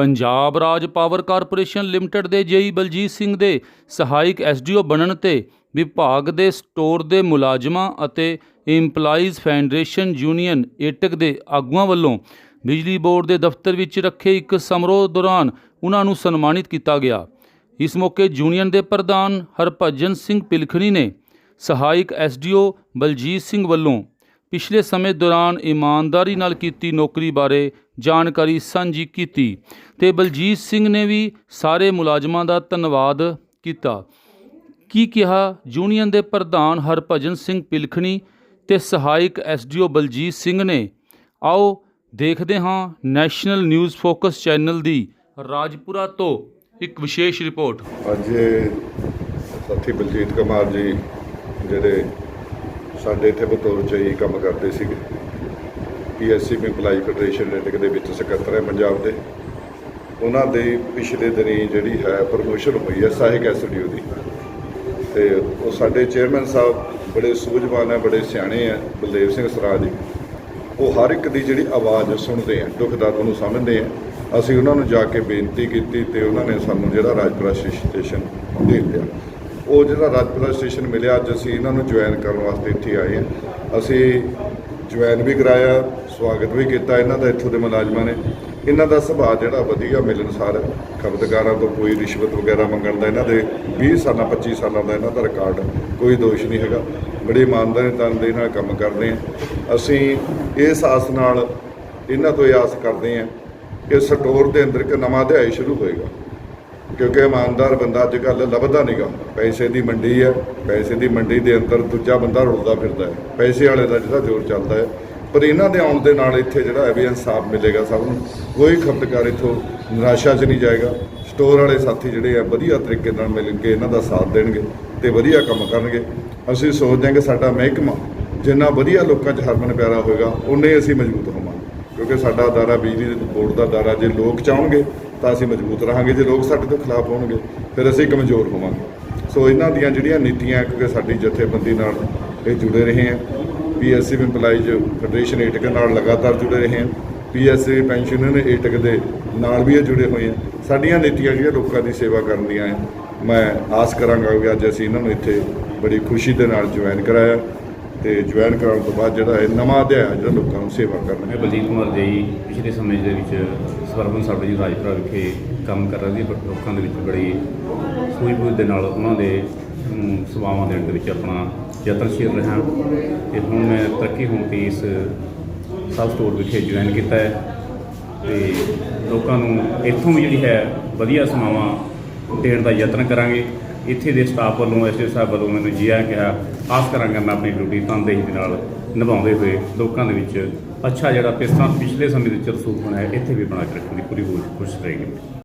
Punjab Raj power corporation limited ਦੇ JE Baljit Singh ਦੇ ਸਹਾਇਕ ਐਸਡੀਓ ਬਣਨ ਤੇ ਵਿਭਾਗ ਦੇ ਸਟੋਰ ਦੇ ਮੁਲਾਜ਼ਮਾਂ ਅਤੇ EMPLOYEES ਫੈਡਰੇਸ਼ਨ ਯੂਨੀਅਨ ਏਟਕ ਦੇ ਆਗੂਆਂ ਵੱਲੋਂ ਬਿਜਲੀ ਬੋਰਡ ਦੇ ਦਫ਼ਤਰ ਵਿੱਚ ਰੱਖੇ ਇੱਕ ਸਮਾਰੋਹ ਦੌਰਾਨ ਉਹਨਾਂ ਨੂੰ ਸਨਮਾਨਿਤ ਕੀਤਾ ਗਿਆ। ਇਸ ਮੌਕੇ ਯੂਨੀਅਨ ਦੇ ਪ੍ਰਧਾਨ ਹਰਭਜਨ ਸਿੰਘ ਪਿਲਖਣੀ ਨੇ ਸਹਾਇਕ ਐਸਡੀਓ ਬਲਜੀਤ ਸਿੰਘ ਵੱਲੋਂ ਪਿਛਲੇ ਸਮੇਂ ਦੌਰਾਨ ਇਮਾਨਦਾਰੀ ਨਾਲ ਕੀਤੀ ਨੌਕਰੀ ਬਾਰੇ ਜਾਣਕਾਰੀ ਸਾਂਝੀ ਕੀਤੀ ਤੇ ਬਲਜੀਤ ਸਿੰਘ ਨੇ ਵੀ ਸਾਰੇ ਮੁਲਾਜ਼ਮਾਂ ਦਾ ਧੰਨਵਾਦ ਕੀਤਾ। ਕੀ ਕਿਹਾ? ਯੂਨੀਅਨ ਦੇ ਪ੍ਰਧਾਨ ਹਰਭਜਨ ਸਿੰਘ ਪਿਲਖਣੀ ਤੇ ਸਹਾਇਕ ਐਸਡੀਓ ਬਲਜੀਤ ਸਿੰਘ ਨੇ। ਆਓ ਦੇਖਦੇ ਹਾਂ ਨੈਸ਼ਨਲ ਨਿਊਜ਼ ਫੋਕਸ ਚੈਨਲ ਦੀ ਰਾਜਪੁਰਾ ਤੋਂ ਇੱਕ ਵਿਸ਼ੇਸ਼ ਰਿਪੋਰਟ। ਅੱਜ ਸਾਥੀ ਬਲਜੀਤ ਕੁਮਾਰ ਜੀ ਜਿਹੜੇ ਸਾਡੇ ਇੱਥੇ ਬਤੌਰ ਚਈ ਕੰਮ ਕਰਦੇ ਸੀਗੇ ਪੀਐਸਸੀ ਇੰਪਲਾਈ ਫੈਡਰੇਸ਼ਨ ਲਿਟਕ ਦੇ ਵਿੱਚ ਸਕੱਤਰ ਹੈ ਪੰਜਾਬ ਦੇ। ਉਹਨਾਂ ਦੇ ਪਿਛਲੇ ਦਿਨੀ ਜਿਹੜੀ ਹੈ ਪ੍ਰਮੋਸ਼ਨ ਹੋਈ ਹੈ ਸਹਾਇਕ ਐਸਡੀਓ ਦੀ। ਤੇ ਉਹ ਸਾਡੇ ਚੇਅਰਮੈਨ ਸਾਹਿਬ ਬੜੇ ਸੂਝਵਾਨ ਹੈ, ਬੜੇ ਸਿਆਣੇ ਹੈ, ਬਲਦੇਵ ਸਿੰਘ ਸਰਾਜ ਜੀ। ਉਹ ਹਰ ਇੱਕ ਦੀ ਜਿਹੜੀ ਆਵਾਜ਼ ਸੁਣਦੇ ਆ ਦੁੱਖ ਦਰਦ ਨੂੰ ਸਮਝਦੇ ਆ ਅਸੀਂ ਉਹਨਾਂ ਨੂੰ ਜਾ ਕੇ ਬੇਨਤੀ ਕੀਤੀ ਤੇ ਉਹਨਾਂ ਨੇ ਸਾਨੂੰ ਜਿਹੜਾ ਰਾਜਪੁਰਾ ਸਟੇਸ਼ਨ ਦੇ ਦਿੱਤਾ। ਉਹ ਜਿਹੜਾ ਰਾਜਪੁਰਾ ਸਟੇਸ਼ਨ ਮਿਲਿਆ, ਅੱਜ ਅਸੀਂ ਇਹਨਾਂ ਨੂੰ ਜੁਆਇਨ ਕਰਨ ਵਾਸਤੇ ਇੱਥੇ ਆਏ ਹਾਂ। ਅਸੀਂ ਜੁਆਇਨ ਵੀ ਕਰਾਇਆ ਸਵਾਗਤ ਵੀ ਕੀਤਾ ਇਹਨਾਂ ਦਾ, ਇੱਥੋਂ ਦੇ ਮੁਲਾਜ਼ਮਾਂ ਨੇ। ਇਹਨਾਂ ਦਾ ਸੁਭਾਅ ਜਿਹੜਾ ਵਧੀਆ ਮਿਲਣਸਾਰ ਖਪਤਕਾਰਾਂ ਤੋਂ ਕੋਈ ਰਿਸ਼ਵਤ ਵਗੈਰਾ ਮੰਗਣ ਦਾ, ਇਹਨਾਂ ਦੇ 20 ਸਾਲਾਂ 25 ਸਾਲਾਂ ਦਾ ਇਹਨਾਂ ਦਾ ਰਿਕਾਰਡ ਕੋਈ ਦੋਸ਼ ਨਹੀਂ ਹੈਗਾ। ਬੜੀ ਇਮਾਨਦਾਰੀ ਤਨਦੇਹੀ ਨਾਲ ਕੰਮ ਕਰਦੇ ਆ। ਅਸੀਂ ਇਸ ਆਸ ਨਾਲ ਇਹਨਾਂ ਤੋਂ ਇਹ ਆਸ ਕਰਦੇ ਆ ਕਿ ਸਟੋਰ ਦੇ ਅੰਦਰ ਇੱਕ ਨਵਾਂ ਅਧਿਆਇ ਸ਼ੁਰੂ ਹੋਏਗਾ। ਕਿਉਂਕਿ ਇਮਾਨਦਾਰ ਬੰਦਾ ਅੱਜ ਕੱਲ੍ਹ ਲੱਭਦਾ ਨਹੀਂਗਾ ਪੈਸੇ ਦੀ ਮੰਡੀ ਹੈ ਪੈਸੇ ਦੀ ਮੰਡੀ ਦੇ ਅੰਦਰ ਦੂਜਾ ਬੰਦਾ ਰੁਲਦਾ ਫਿਰਦਾ ਹੈ। ਪੈਸੇ ਵਾਲੇ ਦਾ ਜਿਹੜਾ ਜ਼ੋਰ ਚੱਲਦਾ ਹੈ ਪਰ ਇਹਨਾਂ ਦੇ ਆਉਣ ਦੇ ਨਾਲ ਇੱਥੇ ਜਿਹੜਾ ਹੈ ਵੀ ਇਨਸਾਫ ਮਿਲੇਗਾ ਸਭ ਨੂੰ, ਕੋਈ ਖਪਤਕਾਰ ਇੱਥੋਂ ਨਿਰਾਸ਼ਾ 'ਚ ਨਹੀਂ ਜਾਏਗਾ। ਸਟੋਰ ਵਾਲੇ ਸਾਥੀ ਜਿਹੜੇ ਆ, ਵਧੀਆ ਤਰੀਕੇ ਨਾਲ ਮਿਲ ਕੇ ਇਹਨਾਂ ਦਾ ਸਾਥ ਦੇਣਗੇ ਤੇ ਵਧੀਆ ਕੰਮ ਕਰਨਗੇ। ਅਸੀਂ ਸੋਚਦੇ ਹਾਂ ਕਿ ਸਾਡਾ ਮਹਿਕਮਾ ਜਿੰਨਾ ਵਧੀਆ ਲੋਕਾਂ 'ਚ ਹਰਮਨ ਪਿਆਰਾ ਹੋਏਗਾ ਉਨੇ ਅਸੀਂ ਮਜ਼ਬੂਤ ਹੋਵਾਂਗੇ। ਕਿਉਂਕਿ ਸਾਡਾ ਅਦਾਰਾ ਬਿਜਲੀ ਬੋਰਡ ਦਾ ਅਦਾਰਾ ਜੇ ਲੋਕ ਚਾਹਣਗੇ, ਤਾਂ ਅਸੀਂ ਮਜ਼ਬੂਤ ਰਹਾਂਗੇ। ਜੇ ਲੋਕ ਸਾਡੇ ਤੋਂ ਖਿਲਾਫ ਹੋਣਗੇ, ਫਿਰ ਅਸੀਂ ਕਮਜ਼ੋਰ ਹੋਵਾਂਗੇ। ਸੋ ਇਹਨਾਂ ਦੀਆਂ ਜਿਹੜੀਆਂ ਨੀਤੀਆਂ, ਕਿਉਂਕਿ ਸਾਡੀ ਜਥੇਬੰਦੀ ਨਾਲ ਇਹ ਜੁੜੇ ਰਹੇ ਆ ਪੀਐਸਸੀ ਇੰਪਲਾਈਜ਼ ਫੈਡਰੇਸ਼ਨ ਏਟਕ ਨਾਲ ਲਗਾਤਾਰ ਜੁੜੇ ਰਹੇ ਆ ਪੈਨਸ਼ਨ ਪੈਨਸ਼ਨਰ ਏਟਕ ਦੇ ਨਾਲ ਵੀ ਇਹ ਜੁੜੇ ਹੋਏ ਆ ਸਾਡੀਆਂ ਨੀਤੀਆਂ ਜਿਹੜੀਆਂ ਲੋਕਾਂ ਦੀ ਸੇਵਾ ਕਰਨ ਦੀਆਂ ਆ ਮੈਂ ਆਸ ਕਰਾਂਗਾ ਕਿ ਅੱਜ ਅਸੀਂ ਇਹਨਾਂ ਨੂੰ ਇੱਥੇ ਬੜੀ ਖੁਸ਼ੀ ਦੇ ਨਾਲ ਜੁਆਇਨ ਕਰਾਇਆ ਤੇ ਜੁਆਇਨ ਕਰਾਉਣ ਤੋਂ ਬਾਅਦ ਜਿਹੜਾ ਇਹ ਨਵਾਂ ਅਧਿਆਇ ਜਿਹੜਾ ਲੋਕਾਂ ਨੂੰ ਸੇਵਾ ਕਰਨਾ ਮੈਂ ਬਲਜੀਤ ਕੁਮਾਰ ਜੀ, ਪਿਛਲੇ ਸਮੇਂ ਦੇ ਵਿੱਚ ਸਰਵਨ ਸਾਹਿਬ ਜੀ ਰਾਜਪੁਰਾ ਵਿਖੇ ਕੰਮ ਕਰ ਰਹੇ ਸੀ, ਪਰ ਲੋਕਾਂ ਦੇ ਵਿੱਚ ਬੜੀ ਸੂਝ-ਬੂਝ ਦੇ ਨਾਲ ਉਹਨਾਂ ਦੇ ਅਮ, ਸੇਵਾਵਾਂ ਦੇਣ ਦੇ ਵਿੱਚ ਆਪਣਾ ਯਤਨਸ਼ੀਲ ਰਿਹਾ। ਤੇ ਹੁਣ ਮੈਂ ਤਰੱਕੀ ਹੋਣ ਤੇ ਇਸ ਸਬ ਸਟੋਰ ਵਿਖੇ ਜੁਆਇਨ ਕੀਤਾ ਹੈ। ਤੇ ਲੋਕਾਂ ਨੂੰ ਇੱਥੋਂ ਵੀ ਜਿਹੜੀ ਹੈ ਵਧੀਆ ਸੇਵਾਵਾਂ ਦੇਣ ਦਾ ਯਤਨ ਕਰਾਂਗੇ। ਇੱਥੇ ਦੇ ਸਟਾਫ ਵੱਲੋਂ ਐਸਏ ਸਾਹਿਬ ਵੱਲੋਂ ਮੈਨੂੰ ਜੀ ਆਇਆਂ ਕਿਹਾ ਆਸ ਕਰਾਂਗਾ ਮੈਂ ਆਪਣੀ ਡਿਊਟੀ ਤਨਦੇਹੀ ਦੇ ਨਾਲ ਨਿਭਾਉਂਦੇ ਹੋਏ ਲੋਕਾਂ ਦੇ ਵਿੱਚ ਅੱਛਾ ਜਿਹੜਾ ਪਿਛਲਾ ਪਿਛਲੇ ਸਮੇਂ ਦੇ ਵਿੱਚ ਰਸੂਖ ਬਣਾਇਆ ਇੱਥੇ ਵੀ ਬਣਾ ਕੇ ਰੱਖਣ ਦੀ ਪੂਰੀ ਕੋਸ਼ਿਸ਼ ਰਹੇਗੀ